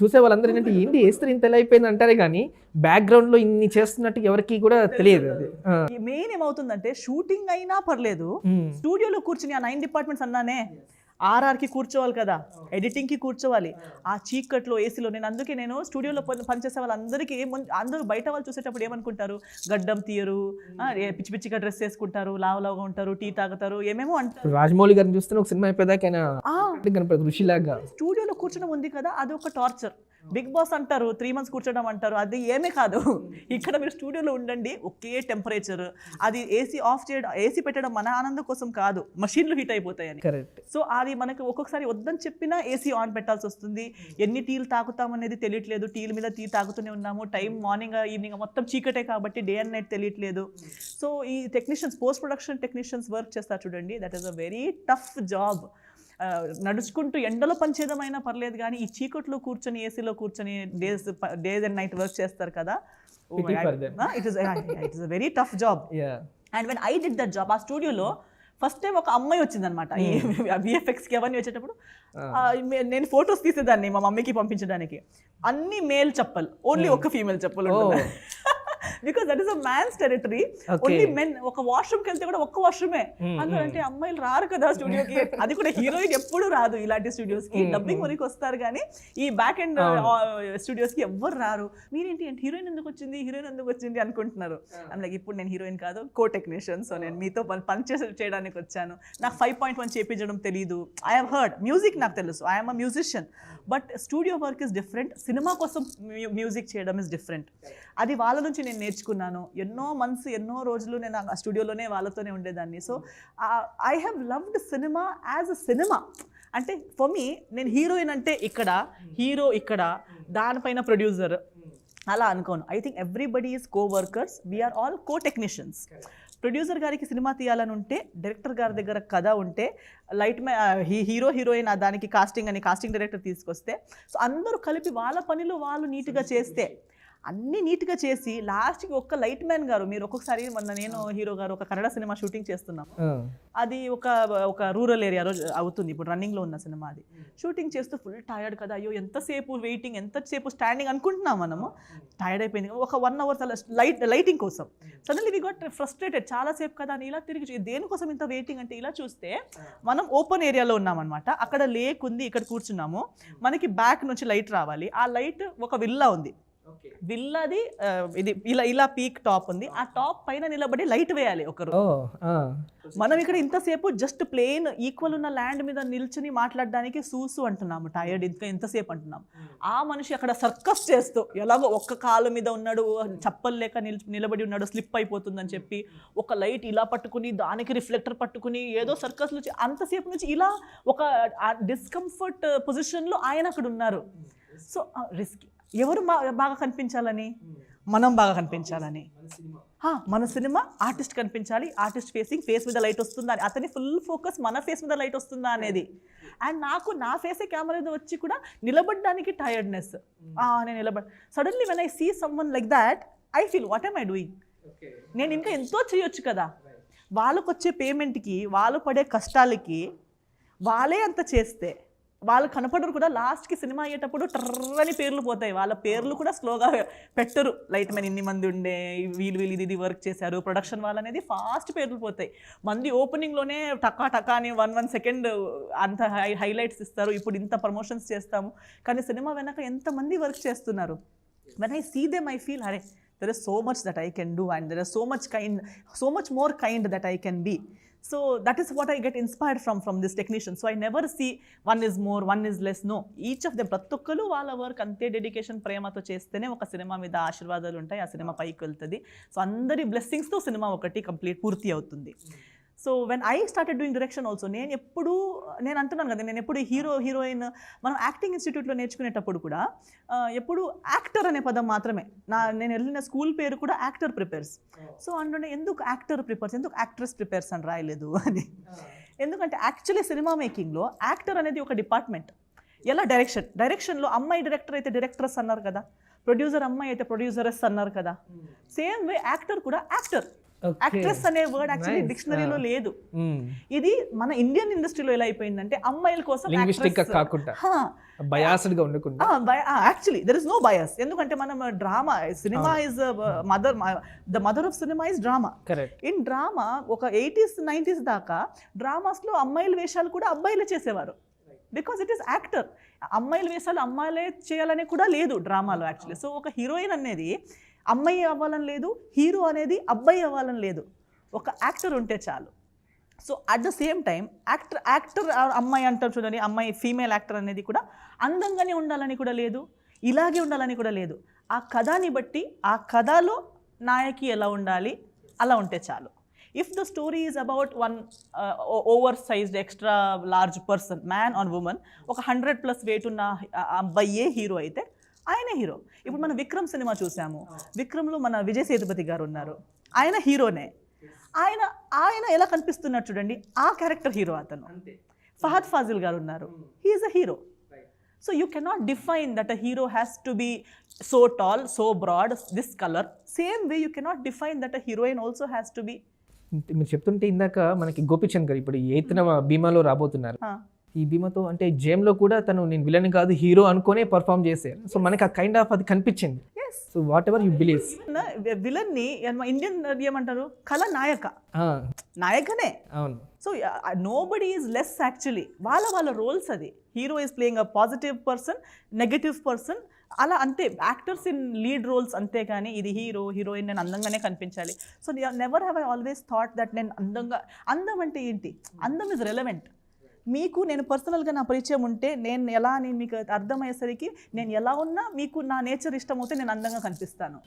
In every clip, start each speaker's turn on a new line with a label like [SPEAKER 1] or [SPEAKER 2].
[SPEAKER 1] చూసే వాళ్ళందరూ ఏంటంటే ఏంటి వేస్తే ఇంత అయిపోయింది? అంటారే కానీ బ్యాక్గ్రౌండ్లో ఇన్ని చేస్తున్నట్టు ఎవరికి కూడా తెలియదు. అది.
[SPEAKER 2] మెయిన్ ఏమవుతుందంటే షూటింగ్ అయినా పర్లేదు. స్టూడియోలో కూర్చుని ఆ నైన్ డిపార్ట్మెంట్స్ అన్నానే ఆర్ఆర్కి కూర్చోవాలి కదా ఎడిటింగ్కి కూర్చోవాలి. ఆ చీకట్లో ఏసీలో నేను అందుకే నేను స్టూడియోలో పని పనిచేసే వాళ్ళందరికీ అందరూ బయట వాళ్ళు చూసేటప్పుడు ఏమనుకుంటారు? గడ్డం తీయరు పిచ్చి పిచ్చిగా డ్రెస్ వేసుకుంటారు లావు లావుగా ఉంటారు టీ తాగుతారు ఏమేమో అంటారు.
[SPEAKER 1] రాజమౌళి గారిని చూస్తే ఒక సినిమా అయిపోయేదాకా ఆయన
[SPEAKER 2] ఆ,
[SPEAKER 1] కనపడదు ఋషిలాగా.
[SPEAKER 2] స్టూడియోలో కూర్చోడం ఉంది కదా అది ఒక టార్చర్. బిగ్ బాస్ అంటారు త్రీ మంత్స్ కూర్చోడం అంటారు అది ఏమీ కాదు. ఇక్కడ మీరు స్టూడియోలో ఉండండి ఒకే టెంపరేచర్ అది ఏసీ ఆఫ్ చేయడం ఏసీ పెట్టడం మన ఆనందం కోసం కాదు మషిన్లు హీట్ అయిపోతాయని.
[SPEAKER 1] కరెక్ట్
[SPEAKER 2] సో అది మనకు ఒక్కొక్కసారి వద్దని చెప్పినా ఏసీ ఆన్ పెట్టాల్సి వస్తుంది. ఎన్ని టీలు తాగుతాం అనేది తెలియట్లేదు. టీల మీద టీ తాగుతూనే ఉన్నాము. టైం మార్నింగ్ ఈవినింగ్ మొత్తం చీకటే కాబట్టి డే అండ్ నైట్ తెలియట్లేదు. సో ఈ technicians post production technicians work చేస్తారు చూడండి. That is a very tough job నడుచుకుంటూ ఎండలో పనిచేయడమైనా పర్లేదు కానీ ఈ చీకట్లో కూర్చొని ఏసీలో కూర్చొని days days and night work చేస్తారు కదా. It is it is a very tough job and when I did that job ఆ స్టూడియోలో ఫస్ట్ టైం ఒక అమ్మాయి వచ్చిందనమాట విఎఫ్ఎక్స్కి అవన్నీ వచ్చేటప్పుడు మే- నేను ఫొటోస్ తీసేదాన్ని మా మమ్మీకి పంపించడానికి. అన్ని మేల్ చెప్పలు ఓన్లీ ఒక ఫీమేల్ చెప్పలు because that is a man's territory. Only men ఒక వాష్రూమ్కి వెళ్తే కూడా ఒక్క వాష్రూమే అందులో అంటే అమ్మాయిలు రారు కదా స్టూడియోకి అది కూడా హీరోయిన్ ఎప్పుడు రాదు ఇలాంటి స్టూడియోస్కి. డబ్బింగ్ వరకు వస్తారు కానీ ఈ బ్యాక్ ఎండ్ స్టూడియోస్కి ఎవ్వరు రారు. మీరేంటి అంటే హీరోయిన్ ఎందుకు వచ్చింది? హీరోయిన్ ఎందుకు వచ్చింది? అనుకుంటున్నారు. లైక్ ఇప్పుడు నేను హీరోయిన్ కాదు కో టెక్నీషియన్ సో నేను మీతో పని చేయడానికి వచ్చాను. నాకు ఫైవ్ పాయింట్ వన్ చేపించడం తెలియదు ఐ హావ్ హర్డ్ మ్యూజిక్ నాకు తెలుసు. I'm a musician but studio work is different cinema కోసం మ్యూజిక్ చేయడం ఇస్ డిఫరెంట్ అది వాళ్ళ నుంచి నేను నేర్చుకున్నాను. ఎన్నో మంత్స్ ఎన్నో రోజులు నేను ఆ స్టూడియోలోనే వాళ్ళతోనే ఉండేదాన్ని. So I have loved cinema as a cinema అంటే ఫర్ మీ నేను హీరోయిన్ అంటే ఇక్కడ హీరో ఇక్కడ దానిపైన ప్రొడ్యూసర్ అలా అనుకోను. I think everybody is coworkers we are all co technicians producer గారికి సినిమా తీయాలని ఉంటే డైరెక్టర్ గారి దగ్గర కథ ఉంటే లైట్ మ్యా హీరో హీరోయిన్ ఆ దానికి కాస్టింగ్ అని కాస్టింగ్ డైరెక్టర్ తీసుకొస్తే సో అందరూ కలిపి వాళ్ళ పనిలో వాళ్ళు నీట్గా చేస్తే అన్నీ నీట్గా చేసి లాస్ట్కి ఒక్క లైట్ మ్యాన్ గారు మీరు ఒక్కొక్కసారి మొన్న నేను హీరో గారు ఒక కన్నడ సినిమా షూటింగ్ చేస్తున్నాం. అది ఒక ఒక రూరల్ ఏరియాలో అవుతుంది. ఇప్పుడు రన్నింగ్లో ఉన్న సినిమా అది. షూటింగ్ చేస్తూ ఫుల్ టైర్డ్ కదా అయ్యో ఎంతసేపు వెయిటింగ్ ఎంతసేపు స్టాండింగ్ అనుకుంటున్నాం మనము. టైర్డ్ అయిపోయింది. ఒక వన్ అవర్ అలా లైట్ లైటింగ్ కోసం. సడన్లీ వి గట్ ఫ్రస్ట్రేటెడ్ చాలాసేపు కదా అని ఇలా తిరిగి దేనికోసం ఇంత వెయిటింగ్ అంటే ఇలా చూస్తే మనం ఓపెన్ ఏరియాలో ఉన్నామన్నమాట. అక్కడ లేక్ ఉంది ఇక్కడ కూర్చున్నాము. మనకి బ్యాక్ నుంచి లైట్ రావాలి. ఆ లైట్ ఒక విల్లా ఉంది. విల్లాది ఇది ఇలా ఇలా పీక్ టాప్ ఉంది. ఆ టాప్ పైన నిలబడి లైట్ వేయాలి ఒకరు.
[SPEAKER 1] ఓ
[SPEAKER 2] మనం ఇక్కడ ఇంతసేపు జస్ట్ ప్లేన్ ఈక్వల్ ఉన్న ల్యాండ్ మీద నిల్చుని మాట్లాడడానికి సూసు అంటున్నాము టైర్డ్ ఇంకా ఎంతసేపు అంటున్నాం ఆ మనిషి అక్కడ సర్కస్ చేస్తూ ఎలాగో ఒక్క కాలు మీద ఉన్నాడు చప్పలు లేక నిల్ నిలబడి ఉన్నాడు స్లిప్ అయిపోతుందని చెప్పి ఒక లైట్ ఇలా పట్టుకుని దానికి రిఫ్లెక్టర్ పట్టుకుని ఏదో సర్కస్ నుంచి అంతసేపు నుంచి ఇలా ఒక డిస్కంఫర్ట్ పొజిషన్లో ఆయన అక్కడ ఉన్నారు. So risk. ఎవరు బాగా కనిపించాలని? మనం బాగా కనిపించాలని. మన సినిమా. ఆర్టిస్ట్ కనిపించాలి ఆర్టిస్ట్ ఫేసింగ్ ఫేస్ మీద లైట్ వస్తుందా అని అతని ఫుల్ ఫోకస్ మన ఫేస్ మీద లైట్ వస్తుందా అనేది. అండ్ నాకు నా ఫేసే కెమెరా మీద వచ్చి కూడా నిలబడడానికి టైర్డ్నెస్ నేను నిలబడ suddenly when I see someone like that I feel what am I doing నేను ఇంకా ఎంతో చేయొచ్చు కదా. వాళ్ళకు వచ్చే పేమెంట్కి వాళ్ళు పడే కష్టాలకి వాళ్ళే అంత చేస్తే. వాళ్ళు కనపడరు కూడా లాస్ట్కి సినిమా అయ్యేటప్పుడు టర్రని పేర్లు పోతాయి. వాళ్ళ పేర్లు కూడా స్లోగా పెట్టరు. లైట్ మ్యాన్ ఇన్ని మంది ఉండే వీళ్ళు వీళ్ళు ఇది ఇది వర్క్ చేశారు. ప్రొడక్షన్ వాళ్ళు అనేది ఫాస్ట్ పేర్లు పోతాయి. మంది ఓపెనింగ్లోనే టకా టకా అని వన్ వన్ సెకండ్ అంత హై హైలైట్స్ ఇస్తారు. ఇప్పుడు ఇంత ప్రమోషన్స్ చేస్తాము. కానీ సినిమా వెనక ఎంతమంది వర్క్ చేస్తున్నారు? When I see them I feel అరే there is so much that I can do and there is so much kind so much more kind that I can be so that is what I get inspired from from this technician. So I never see one is more one is less no each of them ప్రతి ఒక్కరు వాళ్ళ work అంతే dedication ప్రేమతో చేస్తేనే ఒక cinema మీద ఆశీర్వాదాలు ఉంటాయి ఆ సినిమా పైకి వెళ్తుంది. సో అందరి బ్లెస్సింగ్స్తో సినిమా ఒకటి కంప్లీట్ పూర్తి అవుతుంది. So when I started doing direction also నేను ఎప్పుడు నేను అంటున్నాను కదా నేను ఎప్పుడు హీరో హీరోయిన్ మనం యాక్టింగ్ ఇన్స్టిట్యూట్లో నేర్చుకునేటప్పుడు కూడా ఎప్పుడు యాక్టర్ అనే పదం మాత్రమే. నా నేను వెళ్ళిన స్కూల్ పేరు కూడా యాక్టర్ ప్రిపేర్స్. సో అంటుండే ఎందుకు యాక్టర్ ప్రిపేర్స్ ఎందుకు యాక్ట్రెస్ ప్రిపేర్స్ అని రాయలేదు అని. ఎందుకంటే యాక్చువల్లీ సినిమా మేకింగ్లో యాక్టర్ అనేది ఒక డిపార్ట్మెంట్. ఎలా? డైరెక్షన్. డైరెక్షన్లో అమ్మాయి డైరెక్టర్ అయితే డైరెక్టర్స్ అన్నారు కదా ప్రొడ్యూసర్ అమ్మాయి అయితే ప్రొడ్యూసరస్ అన్నారు కదా. సేమ్ వే యాక్టర్ కూడా యాక్టర్. యాక్ట్రెస్ అనే వర్డ్ యాక్చువల్లీ. డిక్షనరీలో. లేదు.
[SPEAKER 1] మ్మ్.
[SPEAKER 2] ఇది మన ఇండియన్ ఇండస్ట్రీలో ఎలా అయిపోయిందంటే అమ్మాయిల కోసం
[SPEAKER 1] కాకుండా. ఉండకుండా.
[SPEAKER 2] Actually there is no bias ఎందుకంటే మనం drama cinema is mother the mother of cinema is drama in drama ఒక ఎయిటీస్ నైంటీస్ దాకా డ్రామాస్లో అమ్మాయిల వేషాలు కూడా అబ్బాయిలే చేసేవారు. బికాస్ ఇట్ ఈస్ యాక్టర్ అమ్మాయిల వేషాలు అమ్మాయిలే చేయాలని కూడా లేదు డ్రామాలో యాక్చువల్లీ సో ఒక హీరోయిన్ అనేది అమ్మాయి అవ్వాలని లేదు హీరో అనేది అబ్బాయి అవ్వాలని లేదు. ఒక యాక్టర్ ఉంటే చాలు. So at the same time actor actor అమ్మాయి అంటారు చూడండి అమ్మాయి ఫీమేల్ యాక్టర్ అనేది కూడా అందంగానే ఉండాలని కూడా లేదు ఇలాగే ఉండాలని కూడా లేదు. ఆ కథని బట్టి ఆ కథలో నాయకి ఎలా ఉండాలి అలా ఉంటే చాలు. If the story is about one over sized extra large person man on women ఒక హండ్రెడ్ ప్లస్ వెయిట్ ఉన్న అబ్బాయి అబ్బాయే హీరో అయితే ఆయనే హీరో. ఇప్పుడు మనం విక్రమ్ సినిమా చూసాము. విక్రమ్లో మన విజయ్ సేతుపతి గారు ఉన్నారు. ఆయన హీరోనే. ఆయన ఆయన ఎలా కనిపిస్తున్నారు చూడండి. ఆ క్యారెక్టర్ హీరో అతను. ఫహద్ ఫాజిల్ గారు ఉన్నారు. He's a hero. So you cannot define that a hero has to be so tall so broad this colour. Same way you cannot define that a heroine also has to be.
[SPEAKER 1] మీరు చెప్తుంటే ఇందాక మనకి గోపిచంద్ గారు ఇప్పుడు ఎయిత్న భీమాలో రాబోతున్నారు. ఈ భీమాతో అంటే జేమ్లో కూడా తను నేను విలన్ కాదు హీరో అనుకునే పర్ఫామ్ చేశారు. సో మనకి ఆ కైండ్ ఆఫ్ అది కనిపించింది. So whatever you believes
[SPEAKER 2] విలన్ని ఇండియన్ ఏమంటారు కళ నాయక. నాయకనే.
[SPEAKER 1] అవును.
[SPEAKER 2] So nobody is less actually వాళ్ళ వాళ్ళ రోల్స్ అది. Hero is playing a positive person negative person అలా అంతే. యాక్టర్స్ ఇన్ లీడ్ రోల్స్ అంతే కానీ ఇది హీరో హీరోయిన్ నేను అందంగానే కనిపించాలి. So never have I always thought that నేను అందంగా అందం అంటే ఏంటి? అందం ఇస్ రెలవెంట్ మీకు నేను పర్సనల్గా నా పరిచయం ఉంటే నేను ఎలా నేను మీకు అర్థమయ్యేసరికి నేను ఎలా ఉన్నా మీకు నా నేచర్ ఇష్టమవుతే నేను అందంగా కనిపిస్తాను.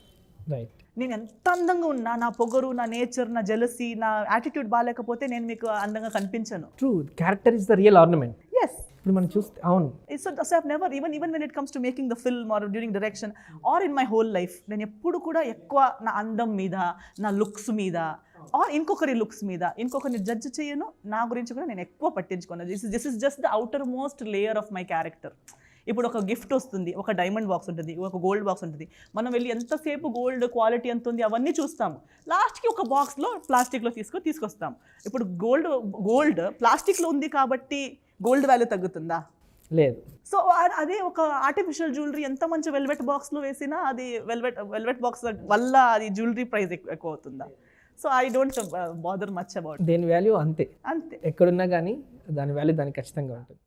[SPEAKER 1] రైట్
[SPEAKER 2] నేను ఎంత అందంగా ఉన్నా నా పొగరు నా నేచర్ నా జెలసీ నా యాటిట్యూడ్ బాగాలేకపోతే నేను మీకు అందంగా కనిపించను.
[SPEAKER 1] True character is the real ornament
[SPEAKER 2] yes
[SPEAKER 1] ఇప్పుడు మనం చూస్తే అవును.
[SPEAKER 2] So so I've never even even when it comes to making the film or during direction or in my whole life నేను ఎప్పుడు కూడా ఎక్కువ నా అందం మీద నా లుక్స్ మీద ఆర్ ఇంకొకరి లుక్స్ మీద ఇంకొకరిని జడ్జ్ చేయను. నా గురించి కూడా నేను ఎక్కువ పట్టించుకున్నాను this this is just the outermost layer of my character ఇప్పుడు ఒక గిఫ్ట్ వస్తుంది ఒక డైమండ్ బాక్స్ ఉంటుంది ఒక గోల్డ్ బాక్స్ ఉంటుంది. మనం వెళ్ళి ఎంతసేపు గోల్డ్ క్వాలిటీ ఎంత ఉంది అవన్నీ చూస్తాము. లాస్ట్కి ఒక బాక్స్లో ప్లాస్టిక్లో తీసుకొని తీసుకొస్తాం ఇప్పుడు గోల్డ్ గోల్డ్ ప్లాస్టిక్లో ఉంది కాబట్టి గోల్డ్ వాల్యూ తగ్గుతుందా?
[SPEAKER 1] లేదు.
[SPEAKER 2] సో అదే ఒక ఆర్టిఫిషియల్ జ్యువెలరీ ఎంత మంచి వెల్వెట్ బాక్స్లో వేసినా అది వెల్వెట్ వెల్వెట్ బాక్స్ వల్ల అది జ్యువెలరీ ప్రైస్ ఎక్కువ అవుతుందా? So I don't bother much about
[SPEAKER 1] దేని వాల్యూ అంతే.
[SPEAKER 2] అంతే.
[SPEAKER 1] ఎక్కడున్నా కానీ దాని వాల్యూ దానికి ఖచ్చితంగా ఉంటుంది.